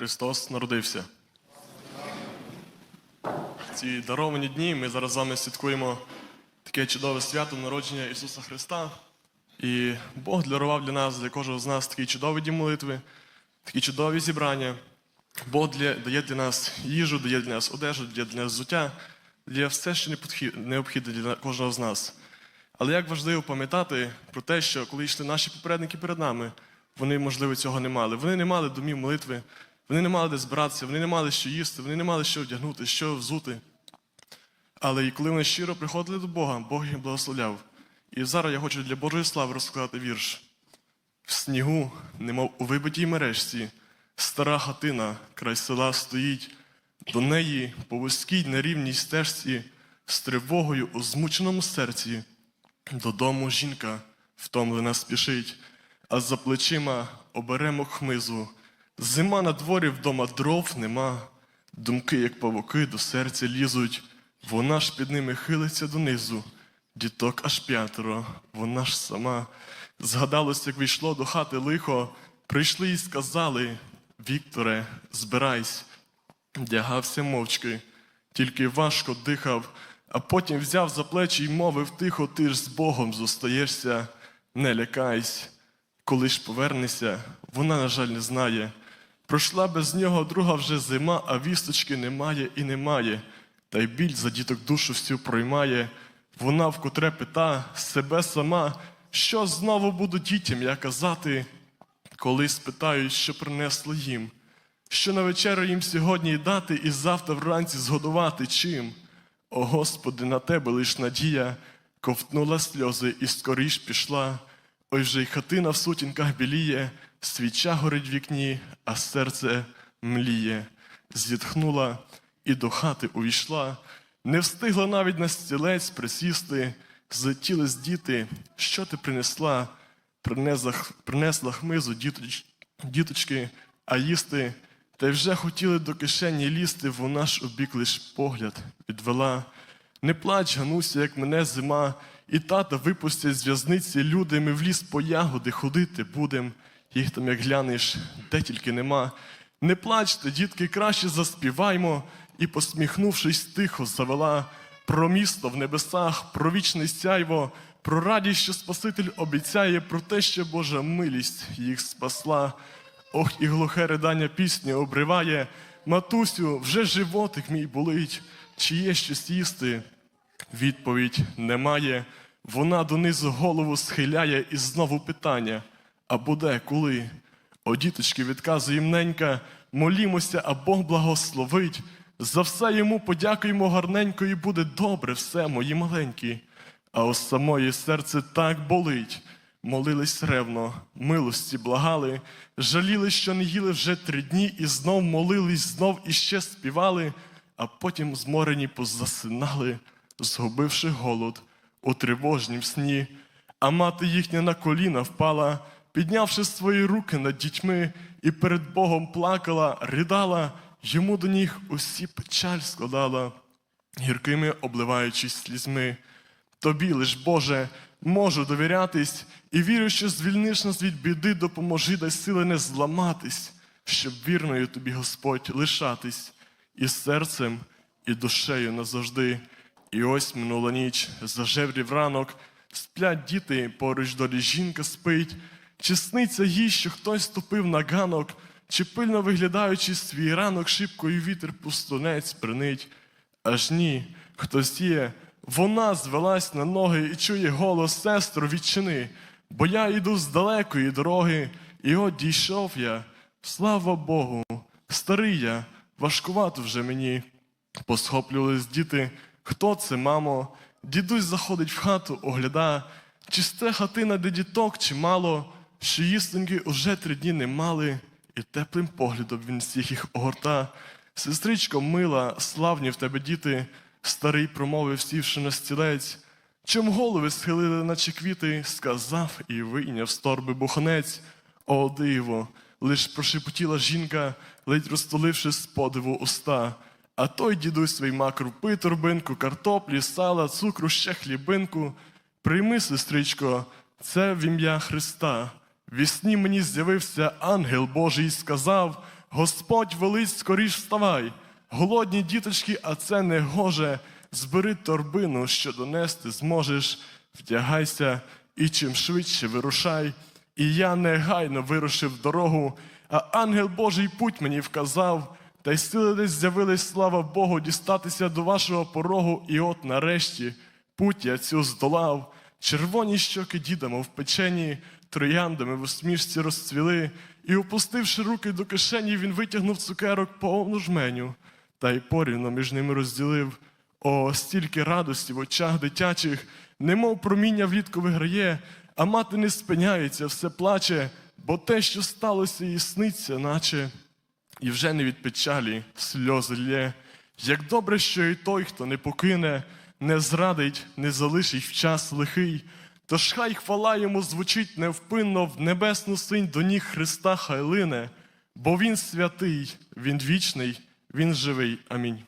Христос народився. В ці даровані дні ми зараз з вами святкуємо таке чудове свято народження Ісуса Христа. І Бог дарував для нас, для кожного з нас такі чудові дні молитви, такі чудові зібрання. Бог для, дає для нас їжу, дає для нас одежу, дає для нас взуття, дає все, що необхідне для кожного з нас. Але як важливо пам'ятати про те, що коли йшли наші попередники перед нами, вони, можливо, цього не мали. Вони не мали домів молитви, вони не мали де збиратися, вони не мали що їсти, вони не мали що вдягнути, що взути. Але і коли вони щиро приходили до Бога, Бог їх благословляв. І зараз я хочу для Божої слави розказати вірш. В снігу, немов у вибитій мережці, стара хатина край села стоїть, до неї по вузькій нерівній стежці, з тривогою у змученому серці, додому жінка втомлена спішить, а за плечима оберемок хмизу. Зима на дворі вдома дров нема, думки, як павуки, до серця лізуть, вона ж під ними хилиться донизу. Діток аж п'ятеро, вона ж сама. Згадалось, як війшло до хати лихо, прийшли і сказали: Вікторе, збирайся, Вдягався мовчки, тільки важко дихав, а потім взяв за плечі й мовив тихо, ти ж з Богом зостаєшся, не лякайся. Коли ж повернешся, вона, на жаль, не знає. Пройшла без нього друга вже зима, а вісточки немає і немає. Та й біль за діток душу всю проймає. Вона вкотре пита себе сама, що знову буду дітям я казати, коли спитають, що принесло їм що на вечерю їм сьогодні дати, і завтра вранці згодувати чим. О Господи, на тебе лиш надія, ковтнула сльози і скоріш пішла. Ой вже й хатина в сутінках біліє, свіча горить в вікні, а серце мліє. Зітхнула і до хати увійшла, не встигла навіть на стілець присісти, злетіли з діти, що ти принесла? Принесла, принесла хмизу діточ, діточки, а їсти та й вже хотіли до кишені лізти, вона ж обік лиш погляд відвела. Не плач, Гануся, як мене зима, і тата випустять з в'язниці люди, ми в ліс по ягоди ходити будем. Їх там, як глянеш, де тільки нема. Не плачте, дітки, краще заспіваймо, і, посміхнувшись, тихо завела про місто в небесах, про вічне сяйво, про радість, що Спаситель обіцяє, про те, що Божа милість їх спасла. Ох, і глухе ридання пісні обриває. Матусю, вже животик мій болить, чи є щось їсти? Відповідь немає. Вона донизу голову схиляє і знову питання: а буде коли? О, діточки, відказує ненька, молімося, а Бог благословить. За все йому подякуємо гарненько, і буде добре все, мої маленькі. А у самої серце так болить. Молились ревно, милості благали, жаліли, що не їли вже три дні, і знов молились, знов іще співали, а потім зморені позасинали, згубивши голод у тривожнім сні. А мати їхня на коліна впала, піднявши свої руки над дітьми, і перед Богом плакала, ридала, йому до ніг усі печаль складала, гіркими обливаючись слізьми. Тобі лиш, Боже, можу довірятись, і вірю, що звільниш нас від біди, допоможи, дай сили не зламатись, щоб вірною тобі, Господь, лишатись і серцем, і душею назавжди. І ось минула ніч, зажеврів ранок, сплять діти, поруч долі жінка спить, чи сниться їй, що хтось ступив на ганок, чи пильно виглядаючи свій ранок, шибкою вітер пустунець принить. Аж ні, хтось є, вона звелась на ноги і чує голос сестру відчини, бо я йду з далекої дороги, і от дійшов я, слава Богу, старий я, важкувато вже мені. Посхоплювались діти, хто це, мамо? Дідусь заходить в хату, огляда, чи сте хатина, де діток, чи що їстеньки уже три дні не мали, і теплим поглядом він всіх їх огорта. Сестричко мила, славні в тебе діти, старий промовив, сівши на стілець. Чом голови схилили, наче квіти, сказав і вийняв з торби буханець. О, диво, лиш прошепотіла жінка, ледь розтуливши з подиву уста. А той дідусь вийма крупи, торбинку, картоплі, сала, цукру, ще хлібинку. Прийми, сестричко, це в ім'я Христа. Вісні мені з'явився ангел Божий і сказав: Господь велить, скоріш вставай. Голодні діточки, а це не гоже. Збери торбину, що донести зможеш. Вдягайся і чим швидше вирушай. І я негайно вирушив дорогу, а ангел Божий путь мені вказав. Та й сили десь з'явились, слава Богу, дістатися до вашого порогу, і от нарешті путь я цю здолав. Червоні щоки діда, мов печені, трояндами в усмішці розцвіли, і, опустивши руки до кишені, він витягнув цукерок повну жменю, та й порівно між ними розділив. О, стільки радості в очах дитячих, немов проміння влітку виграє, а мати не спиняється, все плаче, бо те, що сталося, їй сниться, наче і вже не від печалі сльози лє. Як добре, що і той, хто не покине, не зрадить, не залишить в час лихий, тож хай хвала йому звучить невпинно в небесну синь до ніг Христа Хайлине, бо він святий, він вічний, він живий. Амінь.